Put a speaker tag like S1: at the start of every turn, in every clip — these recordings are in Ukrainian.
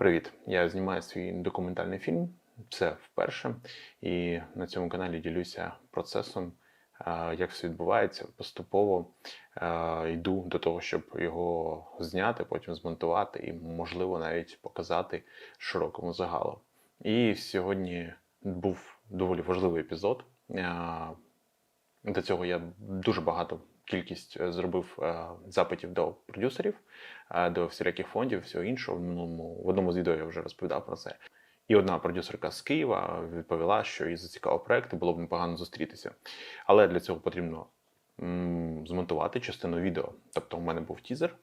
S1: Привіт! Я знімаю свій документальний фільм. Це вперше. І на цьому каналі ділюся процесом, е, як все відбувається. Поступово е, йду до того, щоб його зняти, потім змонтувати і, можливо, навіть показати широкому загалу. І сьогодні був доволі важливий епізод. До цього я дуже багато кількість е, зробив е, запитів до продюсерів, е, до всіляких фондів, всього іншого. В минулому в одному з відео я вже розповідав про це. І одна продюсерка з Києва відповіла, що із зацікавив проекту було б непогано зустрітися. Але для цього потрібно змонтувати частину відео. Тобто, у мене був тізер,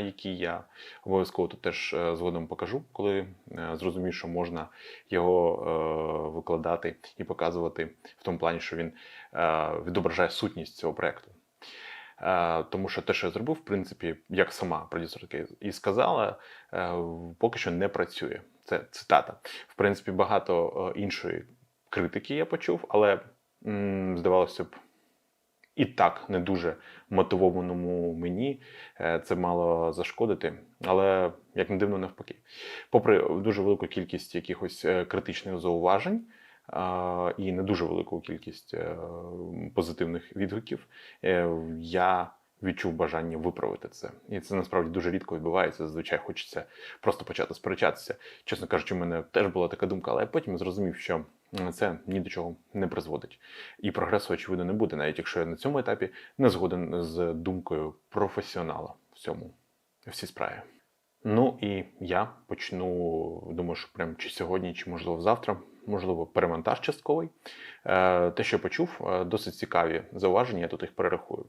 S1: який я обов'язково тут теж е, згодом покажу, коли е, зрозумію, що можна його е, викладати і показувати в тому плані, що він е, відображає сутність цього проекту. Е, Тому що те, що я зробив, в принципі, як сама продюсерка і сказала, е, поки що не працює. Це цитата. В принципі, багато е, іншої критики я почув, але здавалося б, і так не дуже мотивованому мені е, це мало зашкодити. Але як не дивно, навпаки. Попри дуже велику кількість якихось е, критичних зауважень. І не дуже велику кількість е, позитивних відгуків. Я відчув бажання виправити це. І це насправді дуже рідко відбувається. Зазвичай хочеться просто почати сперечатися. Чесно кажучи, у мене теж була така думка, але я потім зрозумів, що це ні до чого не призводить. І прогресу, очевидно, не буде, навіть якщо я на цьому етапі не згоден з думкою професіонала в цьому в цій справі. Ну і я почну, думаю, що прям чи сьогодні, чи можливо завтра, можливо, перемонтаж частковий. Е, Те, що почув, е, досить цікаві зауваження, я тут їх перерахую.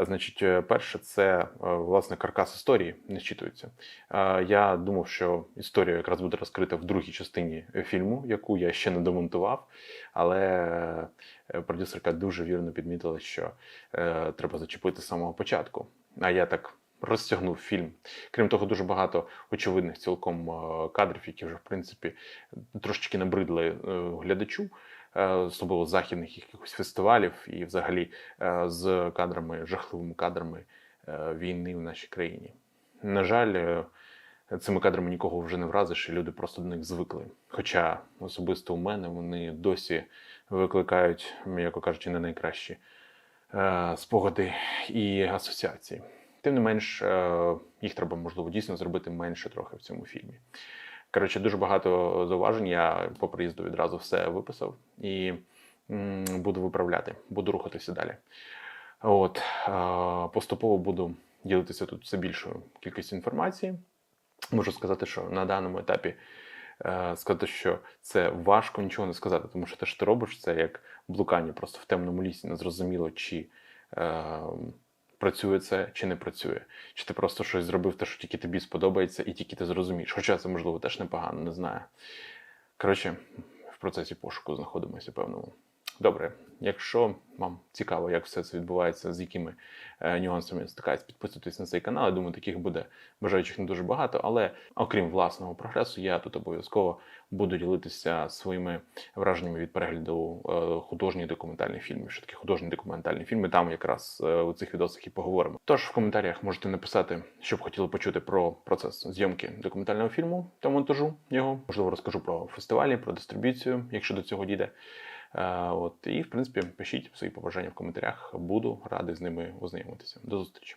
S1: Е, Значить, перше, це власне каркас історії не зчитується. Я думав, що історія якраз буде розкрита в другій частині фільму, яку я ще не домонтував, але продюсерка дуже вірно підмітила, що треба зачепити з самого початку. А я так розтягнув фільм. Крім того, дуже багато очевидних цілком е, кадрів, які вже в принципі трошечки набридли е, глядачу, е, особливо західних якихось фестивалів, і взагалі з кадрами, жахливими кадрами війни в нашій країні. На жаль, цими кадрами нікого вже не вразиш, і люди просто до них звикли. Хоча особисто у мене вони досі викликають, м'яко кажучи, не найкращі спогади і асоціації. Тим не менш, е, їх треба, можливо, дійсно зробити менше трохи в цьому фільмі. Коротше, дуже багато зауважень. Я по приїзду відразу все виписав і буду виправляти, буду рухатися далі. От, е, поступово буду ділитися тут все більшою кількістю інформації. Можу сказати, що на даному етапі е, сказати, що це важко нічого не сказати, тому що те, що ти робиш, це як блукання просто в темному лісі, незрозуміло, чи працює це, чи не працює. Чи ти просто щось зробив, те, що тільки тобі сподобається, і тільки ти зрозумієш. Хоча це, можливо, теж непогано, не знаю. Коротше, в процесі пошуку знаходимося певному. Добре, якщо вам цікаво, як все це відбувається, з якими е, нюансами стикається, підписуйтесь на цей канал. Я думаю, таких буде бажаючих не дуже багато. Але окрім власного прогресу, я тут обов'язково буду ділитися своїми враженнями від перегляду е, художніх документальних фільмів. Що таке художні документальні фільми? Там якраз е, у цих відосах і поговоримо. Тож в коментарях можете написати, що б хотіли почути про процес зйомки документального фільму та монтажу його. Можливо, розкажу про фестивалі, про дистриб'юцію, якщо до цього дійде. Е, От і в принципі пишіть свої побажання в коментарях. Буду радий з ними ознайомитися. До зустрічі.